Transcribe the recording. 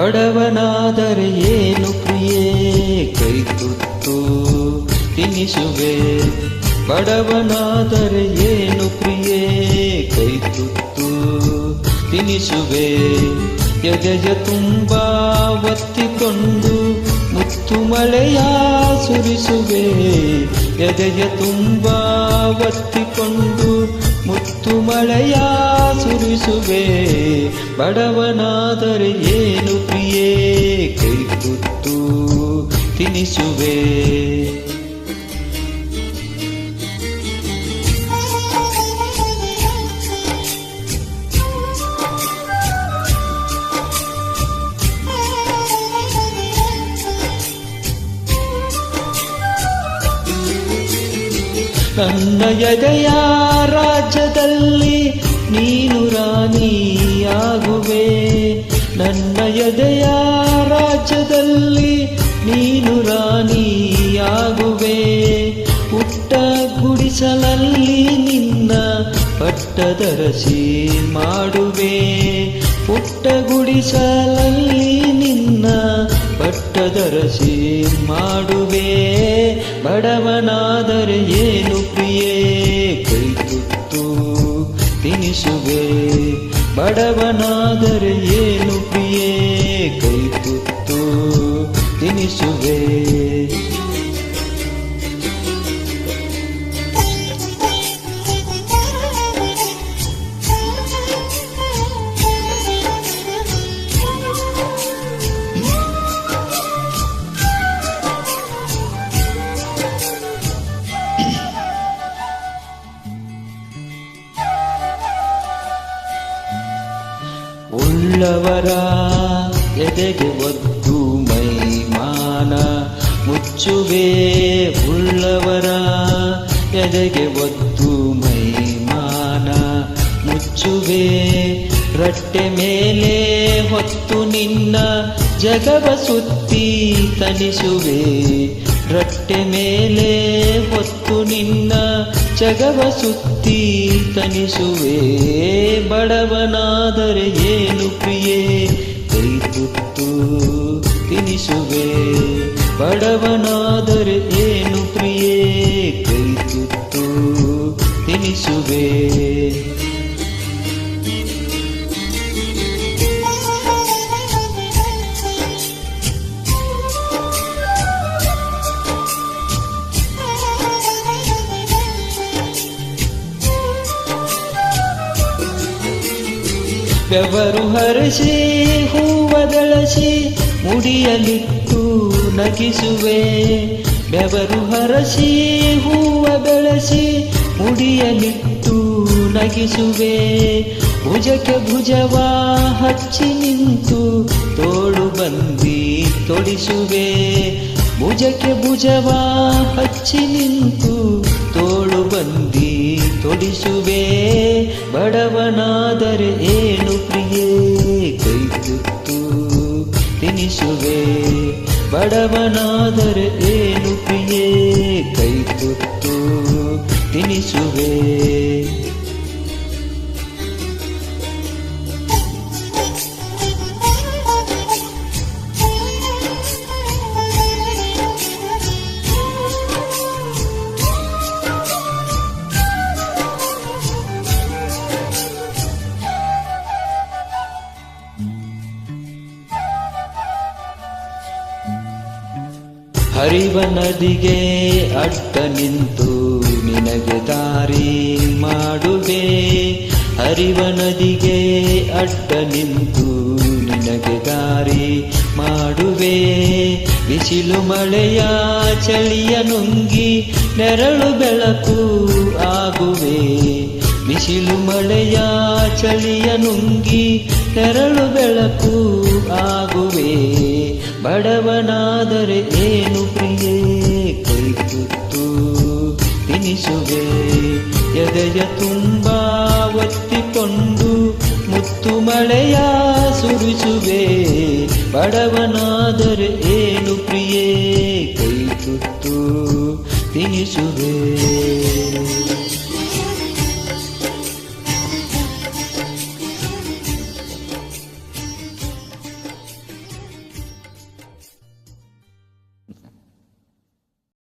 ಬಡವನಾದರೆ ಏನು ಪ್ರಿಯೇ? ಕೈ ತುತ್ತು ತಿನಿಸುವೆ. ಬಡವನಾದರೆ ಏನು ಪ್ರಿಯೇ? ಕೈ ತುತ್ತು ತಿನಿಸುವೆ. ಯಜಯ ತುಂಬ ಒತ್ತಿಕೊಂಡು ಮುತ್ತು ಮಳೆಯ ಸುರಿಸುವೆ. ಎದೆಯ ತುಂಬ ಒತ್ತಿಕೊಂಡು ಮಳೆಯ ಸುರಿಸುವೆ. ಬಡವನಾದರೆ ಏನು ಪ್ರಿಯೇ? ಕೈ ತುತ್ತು ತಿನಿಸುವೆ. ನನ್ನ ಎದೆಯ ರಾಜ್ಯದಲ್ಲಿ ನೀನು ರಾಣಿಯಾಗುವೆ. ನನ್ನ ಎದೆಯ ರಾಜ್ಯದಲ್ಲಿ ನೀನು ರಾಣಿಯಾಗುವೆ. ಪುಟ್ಟ ಗುಡಿಸಲಲ್ಲಿ ನಿನ್ನ ಪಟ್ಟದರಸಿ ಮಾಡುವೆ. ಪುಟ್ಟ ಗುಡಿಸಲಲ್ಲಿ ನಿನ್ನ ಪಟ್ಟದರಸಿ ಮಾಡುವೆ. ಬಡವನಾದರೆ ಏನು ಪ್ರಿಯೇ? ತಿನಿಸುವೆ. ಬಡವನಾದರೆ ಏನು ಪ್ರಿಯೇ? ಕೈ ತುತ್ತು ತಿನಿಸುವೆ. ಉಳ್ಳವರ ಎದೆಗೆ ಒದ್ದು ಮೈಮಾನ, ಮುಚ್ಚುವೆ ಉಳ್ಳವರ ಎದೆಗೆ ಒದ್ದು ಮೈಮಾನ, ಮುಚ್ಚುವೆ ರಟ್ಟೆ ಮೇಲೆ ಹೊತ್ತು ನಿನ್ನ ಜಗವ ಸುತ್ತಿ ತನಿಸುವೆ. ರಟ್ಟೆ ಮೇಲೆ ಹೊತ್ತು ನಿನ್ನ ಜಗವ ಸುತ್ತಿ ತನಿಸುವೆ. ಬಡವನಾದರೆ ಏನು ಪ್ರಿಯೇ? ಕೈ ತುತ್ತು ತಿನಿಸುವೆ. ಬಡವನಾದರೆ ಏನು ಪ್ರಿಯೇ? ಕೈ ತುತ್ತು ತಿನಿಸುವೆ. ಬೆವರು ಹರಸಿ, ಹೂವ ಬೆಳಸಿ ಮುಡಿಯಲಿಟ್ಟು ನಗಿಸುವೆ. ಬೆವರು ಹರಸಿ, ಹೂವ ಬೆಳಸಿ, ಮುಡಿಯಲಿಟ್ಟು ನಗಿಸುವೆ. ಭುಜಕ್ಕೆ ಭುಜವ ಹಚ್ಚಿ ನಿಂತು ತೋಳು ಬಂದಿ ತೊಡಿಸುವೆ. ಭುಜಕ್ಕೆ ಭುಜವ ಹಚ್ಚಿ ನಿಂತು ತೋಳು ಬಂದಿ ತೊಡಿಸುವೆ. ಬಡವನಾದರೆ ತಿನಿಸುವೆ ಬಡವನಾದರೆ ಏನು ಪ್ರಿಯೇ? ಕೈ ತುತ್ತು ತಿನಿಸುವೆ. ಹರಿವ ನದಿಗೆ ಅಡ್ಡ ನಿಂತು ನಿನಗೆ ದಾರಿ ಮಾಡುವೆ. ಹರಿವ ನದಿಗೆ ಅಡ್ಡ ನಿಂತು ನಿನಗೆ ದಾರಿ ಮಾಡುವೆ. ಬಿಸಿಲು ಮಳೆಯ ಚಳಿಯ ನುಂಗಿ ನೆರಳು ಬೆಳಕು ಆಗುವೆ. ಬಿಸಿಲು ಮಳೆಯ ಚಳಿಯ ನುಂಗಿ ತೆರಳು ಬೆಳಕು ಆಗುವೆ. ಬಡವನಾದರೆ ಏನು ಪ್ರಿಯೇ? ಕೈ ತುತ್ತು ತಿನಿಸುವೆ. ಎದೆಯ ತುಂಬ ಒತ್ತಿಕೊಂಡು ಮುತ್ತು ಮಳೆಯ ಸುರಿಸುವೆ. ಬಡವನಾದರೆ ಏನು ಪ್ರಿಯೇ? ಕೈ ತುತ್ತು ತಿನಿಸುವೆ.